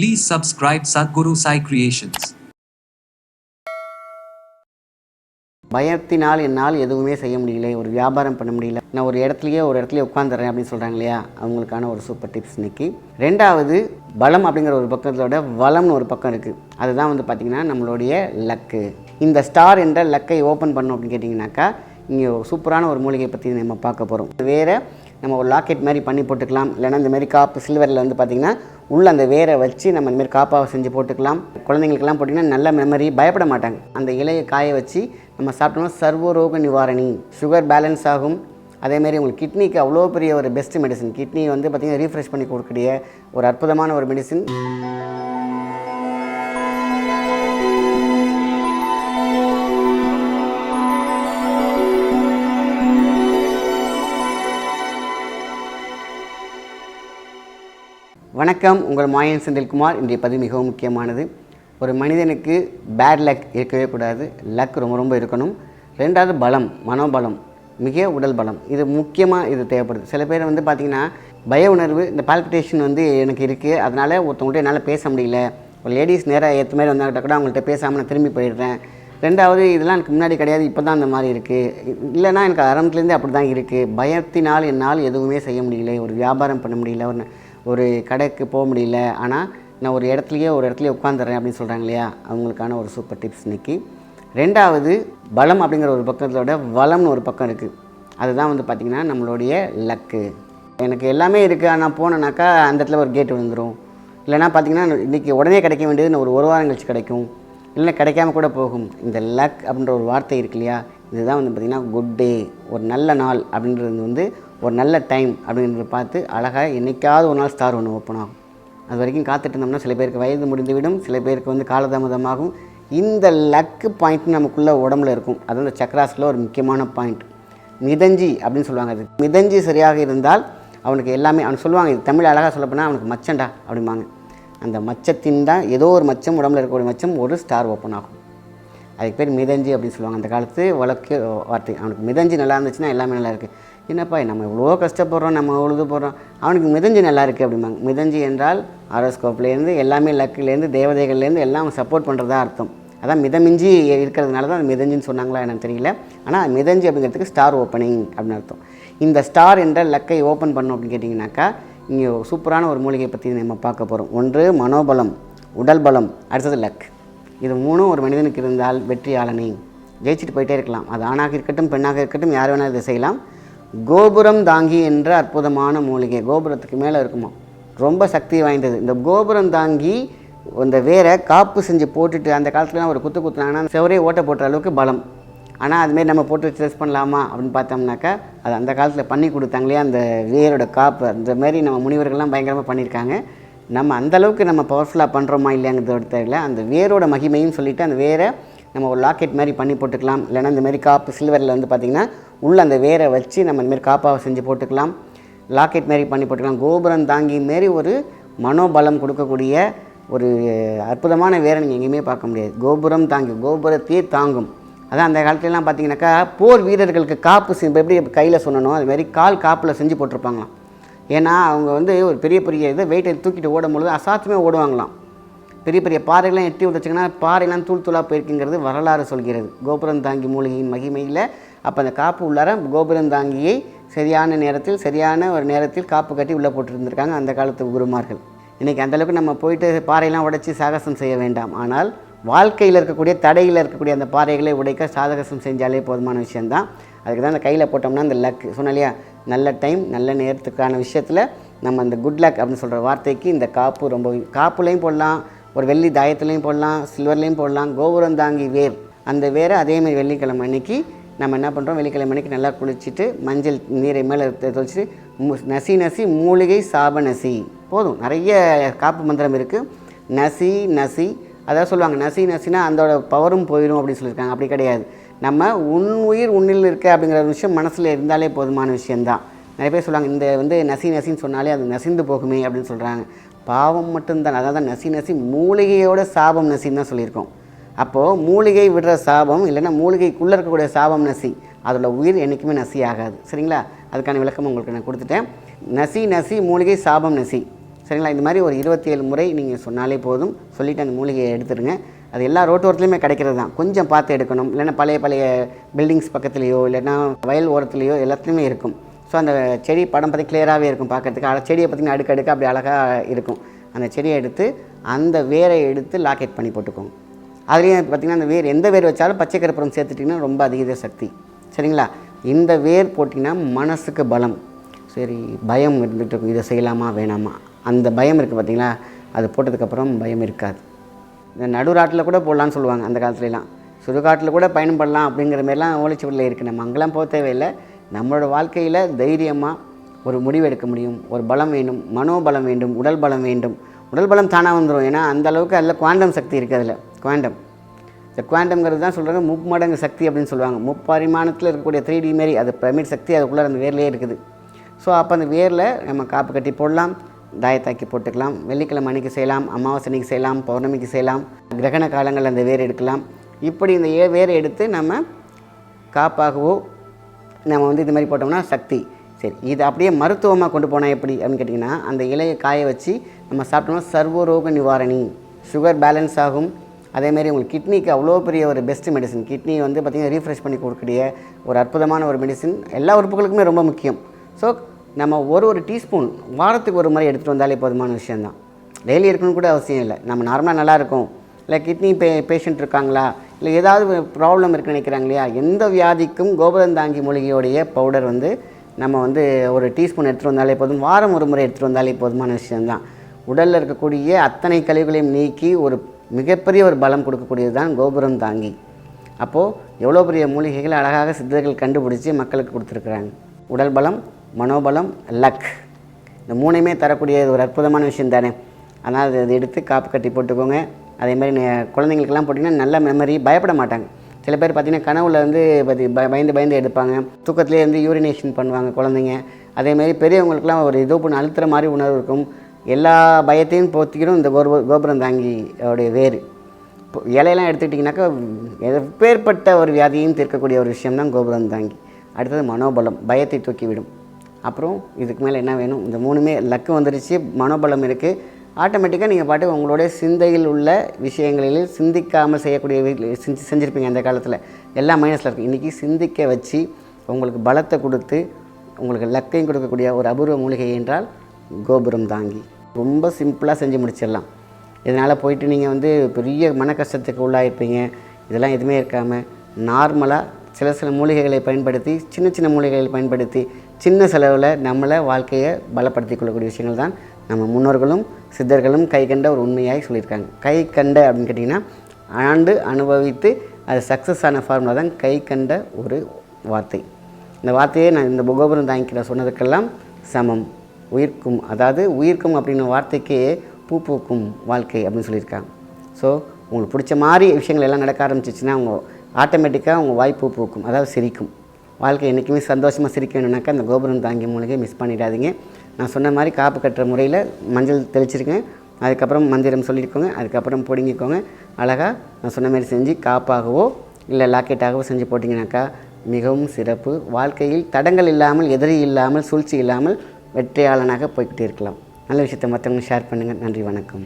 Please subscribe Sadhguru Sai Creations. பயத்தினால் என்னால் எதுவுமே செய்ய முடியல ஒரு வியாபாரம் பண்ண முடியல. நான் ஒரு இடத்துலையே ஒரு இடத்துலையே உட்காந்துறேன் அப்படின்னு சொல்கிறாங்க இல்லையா? அவங்களுக்கான ஒரு சூப்பர் டிப்ஸ் இன்னைக்கு. ரெண்டாவது பலம் அப்படிங்கிற ஒரு பக்கத்தோட வளம்னு ஒரு பக்கம் இருக்குது அதுதான் வந்து பார்த்திங்கன்னா நம்மளுடைய லக்கு இந்த ஸ்டார் என்ற லக்கை ஓப்பன் பண்ணோம் அப்படின்னு கேட்டிங்கனாக்கா இங்கே சூப்பரான ஒரு மூலிகையை பற்றி நம்ம பார்க்க போகிறோம் வேறு நம்ம ஒரு லாக்கெட் மாதிரி பண்ணி போட்டுக்கலாம். இல்லைனா இந்த மாதிரி காப்பு சில்வரில் வந்து பார்த்திங்கன்னா உள்ளே அந்த வேரை வச்சு நம்ம இந்தமாரி காப்பாக காப்பாவை செஞ்சு போட்டுக்கலாம். குழந்தைங்களுக்கெல்லாம் போட்டிங்கன்னா நல்ல மெமரி பயப்பட மாட்டாங்க. அந்த இலையை காய வச்சு நம்ம சாப்பிட்டோம்னா சர்வரோக நிவாரணி. சுகர் பேலன்ஸ் ஆகும். அதேமாரி உங்களுக்கு கிட்னிக்கு அவ்வளோ பெரிய ஒரு பெஸ்ட் மெடிசன் கிட்னி வந்து பார்த்திங்கன்னா ரீஃப்ரெஷ் பண்ணி கொடுக்கக்கூடிய ஒரு அற்புதமான ஒரு மெடிசன் வணக்கம். உங்கள் மாயன் செந்தில்குமார். இன்றைய பதிவு மிகவும் முக்கியமானது. ஒரு மனிதனுக்கு பேட் லக் இருக்கவே கூடாது. லக் ரொம்ப ரொம்ப இருக்கணும். ரெண்டாவது பலம் மனோபலம் மிக உடல் பலம். இது முக்கியமாக இது தேவைப்படுது. சில பேர் வந்து பார்த்திங்கன்னா பய உணர்வு இந்த பால்பிட்டேஷன் வந்து எனக்கு இருக்குது அதனால் ஒருத்தவங்கள்ட்ட என்னால் பேச முடியல. ஒரு லேடிஸ் நேராக ஏற்ற மாதிரி வந்தாக்கிட்ட கூட அவங்கள்ட்ட பேசாமல் நான் திரும்பி போயிடுறேன். ரெண்டாவது இதெல்லாம் எனக்கு முன்னாடி கிடையாது. இப்போ தான் அந்த மாதிரி இருக்குது இல்லைன்னா எனக்கு ஆரம்பத்துலேருந்தே அப்படி தான் இருக்குது பயத்தினால் என்னால் எதுவுமே செய்ய முடியல. ஒரு வியாபாரம் பண்ண முடியல. ஒரு ஒரு கடைக்கு போக முடியல ஆனால் நான் ஒரு இடத்துலையே ஒரு இடத்துலையே உட்காந்துறேன் அப்படின்னு சொல்கிறாங்க இல்லையா? அவங்களுக்கான ஒரு சூப்பர் டிப்ஸ் இன்னைக்கு. ரெண்டாவது பலம் அப்படிங்கிற ஒரு பக்கத்தோட வளம்னு ஒரு பக்கம் இருக்குது அதுதான் வந்து பார்த்திங்கன்னா நம்மளுடைய லக்கு எனக்கு எல்லாமே இருக்குது ஆனால் போனேனாக்கா அந்த இடத்துல ஒரு கேட் விழுந்துரும். இல்லைனா பார்த்திங்கன்னா இன்றைக்கி உடனே கிடைக்க வேண்டியது ஒரு ஒரு வாரம் கழிச்சு கிடைக்கும். இல்லை கிடைக்காம கூட போகும். இந்த லக் அப்படின்ற ஒரு வார்த்தை இருக்கு இல்லையா? இதுதான் வந்து பார்த்திங்கன்னா குட் டே ஒரு நல்ல நாள் அப்படின்றது வந்து ஒரு நல்ல டைம் அப்படின்றத பார்த்து அழகாக என்றைக்காவது ஒரு நாள் ஸ்டார் ஒன்று ஓப்பன் ஆகும். அது வரைக்கும் காத்துட்டு இருந்தோம்னா சில பேருக்கு வயது முடிந்துவிடும் சில பேருக்கு வந்து காலதாமதமாகும். இந்த லக்கு பாயிண்ட் நமக்குள்ளே உடம்புல இருக்கும். அது வந்து சக்ராஸில் ஒரு முக்கியமான பாயிண்ட். மிதஞ்சி அப்படின்னு சொல்லுவாங்க அது. மிதஞ்சி சரியாக இருந்தால் அவனுக்கு எல்லாமே அவனுக்கு சொல்லுவாங்க இது தமிழ் அழகாக சொல்லப்போனால் அவனுக்கு மச்சண்டா அப்படிம்பாங்க. அந்த மச்சத்தின் தான் ஏதோ ஒரு மச்சம் உடம்புல இருக்கக்கூடிய மச்சம் ஒரு ஸ்டார் ஓப்பன் ஆகும். அதுக்கு பேர் மிதஞ்சி அப்படின்னு சொல்லுவாங்க. அந்த காலத்து வழக்கு வார்த்தை. அவனுக்கு மிதஞ்சி நல்லா இருந்துச்சுன்னா எல்லாமே நல்லா இருக்குது என்னப்பா நம்ம இவ்வளோ கஷ்டப்படுறோம் நம்ம உழுது போடுறோம். அவனுக்கு மிதஞ்சி நல்லா இருக்குது அப்படிம்பாங்க. மிதஞ்சி என்றால் ஆரோஸ்கோப்லேருந்து எல்லாமே லக்குலேருந்து தேவதைகள்லேருந்து எல்லாம் சப்போர்ட் பண்ணுறதா அர்த்தம். அதான் மிதமிஞ்சி இருக்கிறதுனால தான் அது மிதஞ்சின்னு சொன்னாங்களா எனக்கு தெரியல. ஆனால் மிதஞ்சி அப்படிங்கிறதுக்கு ஸ்டார் ஓப்பனிங் அப்படின்னு அர்த்தம். இந்த ஸ்டார் என்ற லக்கை ஓப்பன் பண்ணும் அப்படின்னு கேட்டிங்கனாக்கா இங்கே சூப்பரான ஒரு மூலிகை பற்றி நம்ம பார்க்க போகிறோம் ஒன்று மனோபலம் உடல் பலம் அடுத்தது லக். இது மூணும் ஒரு மனிதனுக்கு இருந்தால் வெற்றி வெற்றியாளனே ஜெயிச்சுட்டு போயிட்டே இருக்கலாம். அது ஆணாக இருக்கட்டும் பெண்ணாக இருக்கட்டும் யார் வேணாலும் இதை செய்யலாம். கோபுரம் தாங்கி என்ற அற்புதமான மூலிகை. கோபுரத்துக்கு மேலே இருக்குமா? ரொம்ப சக்தி வாய்ந்தது. இந்த கோபுரம் தாங்கி இந்த வேரை காப்பு செஞ்சு போட்டுட்டு அந்த காலத்துலலாம் ஒரு குத்து குத்துனாங்கன்னா செவரே ஓட்ட போட்டுற அளவுக்கு பலம். ஆனால் அதுமாரி நம்ம போட்டு ஸ்ட்ரெஸ் பண்ணலாமா அப்படின்னு பார்த்தோம்னாக்கா அது அந்த காலத்தில் பண்ணி கொடுத்தாங்களே அந்த வேரோட காப்பு. அந்த மாதிரி நம்ம முனிவர்கள்லாம் பயங்கரமாக பண்ணியிருக்காங்க. நம்ம அந்தளவுக்கு நம்ம பவர்ஃபுல்லாக பண்ணுறோமா இல்லையாங்கிறதோட தெரியல. அந்த வேரோட மகிமையும் சொல்லிவிட்டு அந்த வேரை நம்ம ஒரு லாக்கெட் மாதிரி பண்ணி போட்டுக்கலாம். இல்லைன்னா இந்த மாதிரி காப்பு சில்வரில் வந்து பார்த்திங்கன்னா உள்ளே அந்த வேரை வச்சு நம்ம இந்தமாரி காப்பாக காப்பாவை செஞ்சு போட்டுக்கலாம். லாக்கெட் மாரி பண்ணி போட்டுக்கலாம். கோபுரம் தாங்கி மாரி ஒரு மனோபலம் கொடுக்கக்கூடிய ஒரு அற்புதமான வேரை நீங்கள் எங்கேயுமே பார்க்க முடியாது. கோபுரம் தாங்கி கோபுரத்தையே தாங்கும். அதான் அந்த காலத்துலலாம் பார்த்தீங்கன்னாக்கா போர் வீரர்களுக்கு காப்பு செ- எப்படி கையில் சொன்னனோ அதுமாரி கால் காப்பில் செஞ்சு போட்டிருப்பாங்களாம். ஏன்னா அவங்க வந்து ஒரு பெரிய பெரிய இதை வெயிட்டை தூக்கிட்டு ஓடும்பொழுது அசாத்தியமே ஓடுவாங்களாம். பெரிய பெரிய பாறைகள்லாம் எட்டி விட்டுச்சிங்கன்னா பாறைலாம் தூள் தூளாக போயிருக்குங்கிறது வரலாறு சொல்கிறது. கோபுரம் தாங்கி மூலிகையின் மகிமையில் அப்போ அந்த காப்பு உள்ளார கோபுரம் தாங்கியை சரியான நேரத்தில் சரியான ஒரு நேரத்தில் காப்பு கட்டி உள்ளே போட்டுருந்துருக்காங்க அந்த காலத்து குருமார்கள். இன்றைக்கி அந்தளவுக்கு நம்ம போயிட்டு பாறையெல்லாம் உடைச்சி சாகசம் செய்ய வேண்டாம். ஆனால் வாழ்க்கையில் இருக்கக்கூடிய தடையில் இருக்கக்கூடிய அந்த பாறைகளை உடைக்க சாகசம் செஞ்சாலே போதுமான விஷயந்தான் அதுக்கு தான் அந்த கையில் போட்டோம்னா அந்த லக். சொன்ன இல்லையா? நல்ல டைம் நல்ல நேரத்துக்கான விஷயத்தில் நம்ம அந்த குட் லக் அப்படின்னு சொல்கிற வார்த்தைக்கு இந்த காப்பு ரொம்ப காப்புலையும் போடலாம் ஒரு வெள்ளி தாயத்துலேயும் போடலாம் சில்வர்லேயும் போடலாம் கோபுரம் தாங்கி வேர். அந்த வேரை அதேமாதிரி வெள்ளிக்கிழமை அன்னைக்கு நம்ம என்ன பண்ணுறோம் வெள்ளிக்கிழமை மணிக்கு நல்லா குளிச்சுட்டு மஞ்சள் நீரை மேலே தொளிச்சு நசி நசி மூலிகை சாப நசி. போதும். நிறைய காப்பு மந்திரம் இருக்குது நசி நசி. அதாவது சொல்லுவாங்க நசி நசினா அதோட பவரும் போயிடும் அப்படின்னு சொல்லியிருக்காங்க. அப்படி கிடையாது. நம்ம உன் உயிர் உன்னில் இருக்க அப்படிங்கிற ஒரு விஷயம் மனசில் இருந்தாலே போதுமான விஷயந்தான் நிறைய பேர் சொல்லுவாங்க இந்த வந்து நசி நசின்னு சொன்னாலே அது நசிந்து போகுமே அப்படின்னு சொல்கிறாங்க பாவம் மட்டும்தான். அதாவது நசி நசி மூலிகையோட சாபம் நசின்னு தான் சொல்லியிருக்கோம். அப்போது மூலிகை விடுற சாபம் இல்லைன்னா மூலிகைக்குள்ளே இருக்கக்கூடிய சாபம் நசி. அதோட உயிர் என்றைக்குமே நசி ஆகாது. சரிங்களா? அதுக்கான விளக்கம் உங்களுக்கு நான் கொடுத்துட்டேன். நசி நசி மூலிகை சாபம் நசி. சரிங்களா? இந்த மாதிரி ஒரு இருபத்தி ஏழு முறை நீங்கள் சொன்னாலே போதும். சொல்லிவிட்டு அந்த மூலிகையை எடுத்துருங்க அது எல்லா ரோட்டோரத்துலையுமே கிடைக்கிறது தான். கொஞ்சம் பார்த்து எடுக்கணும். இல்லைன்னா பழைய பழைய பில்டிங்ஸ் பக்கத்துலேயோ இல்லைன்னா வயல் ஓரத்துலேயோ எல்லாத்துலேயுமே இருக்கும். ஸோ அந்த செடி படம் பார்த்து கிளியராகவே இருக்கும் பார்க்கறதுக்கு. அழ செடியை பார்த்திங்கன்னா அடுக்கு அடுக்க அப்படி அழகாக இருக்கும். அந்த செடியை எடுத்து அந்த வேரை எடுத்து லாக்கெட் பண்ணி போட்டுக்கோங்க. அதுலேயும் பார்த்திங்கன்னா அந்த வேர் எந்த வேர் வச்சாலும் பச்சை கருப்புரம் சேர்த்துட்டிங்கன்னா ரொம்ப அதிக சக்தி. சரிங்களா? இந்த வேர் போட்டிங்கன்னா மனசுக்கு பலம். சரி பயம் இருந்துகிட்டு இருக்கும். இதை செய்யலாமா வேணாமா? அந்த பயம் இருக்குது பார்த்தீங்களா அது போட்டதுக்கப்புறம் பயம் இருக்காது. இந்த நடுராட்டில் கூட போடலான்னு சொல்லுவாங்க அந்த காலத்துலலாம். சுடுகாட்டில் கூட பயணம் பண்ணலாம் அப்படிங்கிற மாதிரிலாம் ஓலைச்சுவரில் இருக்குது நம்ம அங்கெல்லாம் போக தேவையில்லை. நம்மளோட வாழ்க்கையில் தைரியமாக ஒரு முடிவு எடுக்க முடியும். ஒரு பலம் வேண்டும் மனோபலம் வேண்டும் உடல் பலம் வேண்டும். உடல் பலம் தானாக வந்துடும் ஏன்னா அந்த அளவுக்கு அதில் குவாண்டம் சக்தி இருக்குது அதில். குவாண்டம் இந்த குவாண்டம்ங்கிறது தான் சொல்கிறாங்க மும்மடங்கு சக்தி அப்படின்னு சொல்லுவாங்க. முப்பரிமாணத்தில் இருக்கக்கூடிய த்ரீ டி மாரி அது பிரமிட் சக்தி அதுக்குள்ளே அந்த வேர்லேயே இருக்குது. ஸோ அப்போ அந்த வேரில் நம்ம காப்பு கட்டி போடலாம் தாயத்தாக்கி போட்டுக்கலாம் வெள்ளிக்கிழமை அன்றைக்கி செய்யலாம் அமாவாசை அன்னைக்கு செய்யலாம் பௌர்ணமிக்கு செய்யலாம் கிரகண காலங்களில் அந்த வேர் எடுக்கலாம். இப்படி இந்த ஏ வேரை எடுத்து நம்ம காப்பாகவோ நம்ம வந்து இது மாதிரி போட்டோம்னா சக்தி. சரி இது அப்படியே மருத்துவமாக கொண்டு போனால் எப்படி அப்படின்னு கேட்டிங்கன்னா அந்த இலையை காய வச்சு நம்ம சாப்பிட்டோம்னா சர்வரோக நிவாரணி. சுகர் பேலன்ஸ் ஆகும். அதேமாரி உங்களுக்கு கிட்னிக்கு அவ்வளோ பெரிய ஒரு பெஸ்ட் மெடிசன் கிட்னி வந்து பார்த்திங்கன்னா ரீஃப்ரெஷ் பண்ணி கொடுக்கக்கூடிய ஒரு அற்புதமான ஒரு மெடிசன் எல்லா உறுப்புகளுக்குமே ரொம்ப முக்கியம். ஸோ நம்ம ஒரு ஒரு டீஸ்பூன் வாரத்துக்கு ஒரு முறை எடுத்துகிட்டு வந்தாலே போதுமான விஷயந்தான் டெய்லி இருக்கணும்னு கூட அவசியம் இல்லை. நம்ம நார்மலாக நல்லாயிருக்கும் இல்லை கிட்னி பே பேஷண்ட் இருக்காங்களா? இல்லை ஏதாவது ப்ராப்ளம் இருக்குன்னு நினைக்கிறாங்க இல்லையா? எந்த வியாதிக்கும் கோபுரம் தாங்கி மூலிகையோடைய பவுடர் வந்து நம்ம வந்து ஒரு டீஸ்பூன் எடுத்துகிட்டு வந்தாலே போதும். வாரம் ஒரு முறை எடுத்துகிட்டு வந்தாலே போதுமான விஷயந்தான் உடலில் இருக்கக்கூடிய அத்தனை கழிவுகளையும் நீக்கி ஒரு மிகப்பெரிய ஒரு பலம் கொடுக்கக்கூடியது தான் கோபுரம் தாங்கி. அப்போது எவ்வளோ பெரிய மூலிகைகளை அழகாக சித்தர்கள் கண்டுபிடிச்சி மக்களுக்கு கொடுத்துருக்குறாங்க. உடல் பலம் மனோபலம் லக் இந்த மூணையுமே தரக்கூடிய ஒரு அற்புதமான விஷயம் தானே. அதனால் அதை அதை எடுத்து காப்பு கட்டி போட்டுக்கோங்க. அதே மாதிரி குழந்தைங்களுக்கெல்லாம் போட்டிங்கன்னா நல்ல மெமரி பயப்பட மாட்டாங்க. சில பேர் பார்த்திங்கன்னா கனவுல வந்து பதி ப- பயந்து பயந்து எடுப்பாங்க. தூக்கத்திலே இருந்து யூரினேஷன் பண்ணுவாங்க குழந்தைங்க. அதேமாரி பெரியவங்களுக்குலாம் ஒரு இதோ பண்ண அழுத்துற மாதிரி உணர்வு இருக்கும். எல்லா பயத்தையும் போத்திக்கிறோம் இந்த கோபுர கோபுரம் தாங்கியோடைய வேறு இப்போ இலையெல்லாம் எடுத்துக்கிட்டிங்கனாக்கா எப்பேற்பட்ட ஒரு வியாதியும் தீர்க்கக்கூடிய ஒரு விஷயம் தான் கோபுரம் தாங்கி. அடுத்தது மனோபலம் பயத்தை தூக்கிவிடும். அப்புறம் இதுக்கு மேலே என்ன வேணும்? இந்த மூணுமே லக்கு வந்துருச்சு மனோபலம் இருக்குது ஆட்டோமேட்டிக்காக நீங்கள் பாட்டு உங்களுடைய சிந்தையில் உள்ள விஷயங்களில் சிந்திக்காமல் செய்யக்கூடிய செஞ்சு செஞ்சுருப்பீங்க அந்த காலத்தில். எல்லா மைனஸில் இருக்குது இன்றைக்கி சிந்திக்க வச்சு உங்களுக்கு பலத்தை கொடுத்து உங்களுக்கு லக்கையும் கொடுக்கக்கூடிய ஒரு அபூர்வ மூலிகை என்றால் கோபுரம் தாங்கி. ரொம்ப சிம்பிளாக செஞ்சு முடிச்சிடலாம். இதனால் போயிட்டு நீங்கள் வந்து பெரிய மன கஷ்டத்துக்கு உள்ளாயிருப்பீங்க. இதெல்லாம் எதுவுமே இருக்காமல் நார்மலாக சில சில மூலிகைகளை பயன்படுத்தி சின்ன சின்ன மூலிகைகளை பயன்படுத்தி சின்ன செலவில் நம்மளை வாழ்க்கையை பலப்படுத்தி கொள்ளக்கூடிய விஷயங்கள் தான் நம்ம முன்னோர்களும் சித்தர்களும் கை கண்ட ஒரு உண்மையாக சொல்லியிருக்காங்க. கை கண்ட அப்படின்னு கேட்டிங்கன்னா ஆண்டு அனுபவித்து அது சக்ஸஸ் ஆன ஃபார்முலா தான் கை கண்ட ஒரு வார்த்தை. இந்த வார்த்தையை நான் இந்த கோபுரம் தாங்கிக்கிற சொன்னதுக்கெல்லாம் சமம். உயிர்க்கும் அதாவது உயிர்க்கும் அப்படின்ற வார்த்தைக்கே பூ பூக்கும் வாழ்க்கை அப்படின்னு சொல்லியிருக்காங்க. ஸோ உங்களுக்கு பிடிச்ச மாதிரி விஷயங்கள் எல்லாம் நடக்க ஆரம்பிச்சிச்சுன்னா அவங்க ஆட்டோமேட்டிக்காக உங்கள் வாய் பூ பூக்கும் அதாவது சிரிக்கும். வாழ்க்கை என்றைக்குமே சந்தோஷமாக சிரிக்கணும்னாக்கா அந்த கோபுரம் தாங்கி மூலிகை மிஸ் பண்ணிடாதீங்க. நான் சொன்ன மாதிரி காப்பு கட்டுற முறையில் மஞ்சள் தெளிச்சிருக்கேன் அதுக்கப்புறம் மந்திரம் சொல்லியிருக்கோங்க அதுக்கப்புறம் பிடுங்கிக்கோங்க. அழகாக நான் சொன்ன மாதிரி செஞ்சு காப்பாகவோ இல்லை லாக்கெட்டாகவோ செஞ்சு போட்டிங்கனாக்கா மிகவும் சிறப்பு. வாழ்க்கையில் தடங்கள் இல்லாமல் எதிரி இல்லாமல் சூழ்ச்சி இல்லாமல் வெற்றியாளனாக போய்கிட்டே இருக்கலாம். நல்ல விஷயத்தை மற்றவங்க ஷேர் பண்ணுங்கள் நன்றி வணக்கம்.